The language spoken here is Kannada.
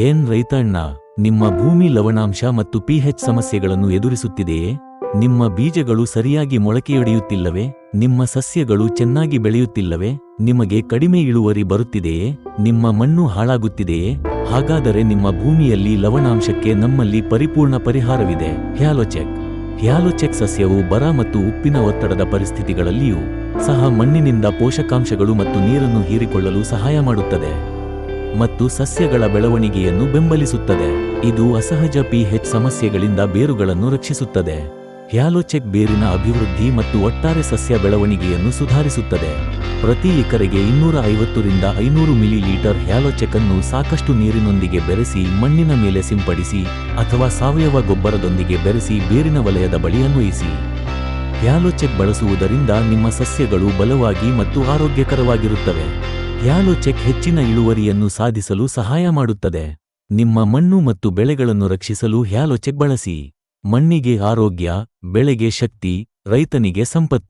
ಏನ್ ರೈತಣ್ಣ, ನಿಮ್ಮ ಭೂಮಿ ಲವಣಾಂಶ ಮತ್ತು ಪಿಹೆಚ್ ಸಮಸ್ಯೆಗಳನ್ನು ಎದುರಿಸುತ್ತಿದೆಯೇ? ನಿಮ್ಮ ಬೀಜಗಳು ಸರಿಯಾಗಿ ಮೊಳಕೆಯೊಡೆಯುತ್ತಿಲ್ಲವೇ ನಿಮ್ಮ ಸಸ್ಯಗಳು ಚೆನ್ನಾಗಿ ಬೆಳೆಯುತ್ತಿಲ್ಲವೇ? ನಿಮಗೆ ಕಡಿಮೆ ಇಳುವರಿ ಬರುತ್ತಿದೆಯೇ? ನಿಮ್ಮ ಮಣ್ಣು ಹಾಳಾಗುತ್ತಿದೆಯೇ? ಹಾಗಾದರೆ ನಿಮ್ಮ ಭೂಮಿಯಲ್ಲಿ ಲವಣಾಂಶಕ್ಕೆ ನಮ್ಮಲ್ಲಿ ಪರಿಪೂರ್ಣ ಪರಿಹಾರವಿದೆ. ಹ್ಯಾಲೋಚೆಕ್. ಹ್ಯಾಲೋಚೆಕ್ ಸಸ್ಯವು ಬರ ಮತ್ತು ಉಪ್ಪಿನ ಒತ್ತಡದ ಪರಿಸ್ಥಿತಿಗಳಲ್ಲಿಯೂ ಸಹ ಮಣ್ಣಿನಿಂದ ಪೋಷಕಾಂಶಗಳು ಮತ್ತು ನೀರನ್ನು ಹೀರಿಕೊಳ್ಳಲು ಸಹಾಯ ಮಾಡುತ್ತದೆ. ಮತ್ತು ಸಸ್ಯಗಳ ಬೆಳವಣಿಗೆಯನ್ನು ಬೆಂಬಲಿಸುತ್ತದೆ. ಇದು ಅಸಹಜ ಪಿಹೆಚ್ ಸಮಸ್ಯೆಗಳಿಂದ ಬೇರುಗಳನ್ನು ರಕ್ಷಿಸುತ್ತದೆ. ಹ್ಯಾಲೋಚೆಕ್ ಬೇರಿನ ಅಭಿವೃದ್ಧಿ ಮತ್ತು ಒಟ್ಟಾರೆ ಸಸ್ಯ ಬೆಳವಣಿಗೆಯನ್ನು ಸುಧಾರಿಸುತ್ತದೆ. ಪ್ರತಿ ಎಕರೆಗೆ ಇನ್ನೂರ ಐವತ್ತರಿಂದ ಐನೂರು ಮಿಲಿ ಲೀಟರ್ ಹ್ಯಾಲೋಚೆಕ್ ಅನ್ನು ಸಾಕಷ್ಟು ನೀರಿನೊಂದಿಗೆ ಬೆರೆಸಿ ಮಣ್ಣಿನ ಮೇಲೆ ಸಿಂಪಡಿಸಿ ಅಥವಾ ಸಾವಯವ ಗೊಬ್ಬರದೊಂದಿಗೆ ಬೆರೆಸಿ ಬೇರಿನ ವಲಯದ ಬಳಿ ಅನ್ವಯಿಸಿ. ಹ್ಯಾಲೋಚೆಕ್ ಬಳಸುವುದರಿಂದ ನಿಮ್ಮ ಸಸ್ಯಗಳು ಬಲವಾಗಿ ಮತ್ತು ಆರೋಗ್ಯಕರವಾಗಿರುತ್ತವೆ. ಹ್ಯಾಲೋಚೆಕ್ ಹೆಚ್ಚಿನ ಇಳುವರಿಯನ್ನು ಸಾಧಿಸಲು ಸಹಾಯ ಮಾಡುತ್ತದೆ. ನಿಮ್ಮ ಮಣ್ಣು ಮತ್ತು ಬೆಳೆಗಳನ್ನು ರಕ್ಷಿಸಲು ಹ್ಯಾಲೋಚೆಕ್ ಬಳಸಿ. ಮಣ್ಣಿಗೆ ಆರೋಗ್ಯ, ಬೆಳೆಗೆ ಶಕ್ತಿ, ರೈತನಿಗೆ ಸಂಪತ್ತು.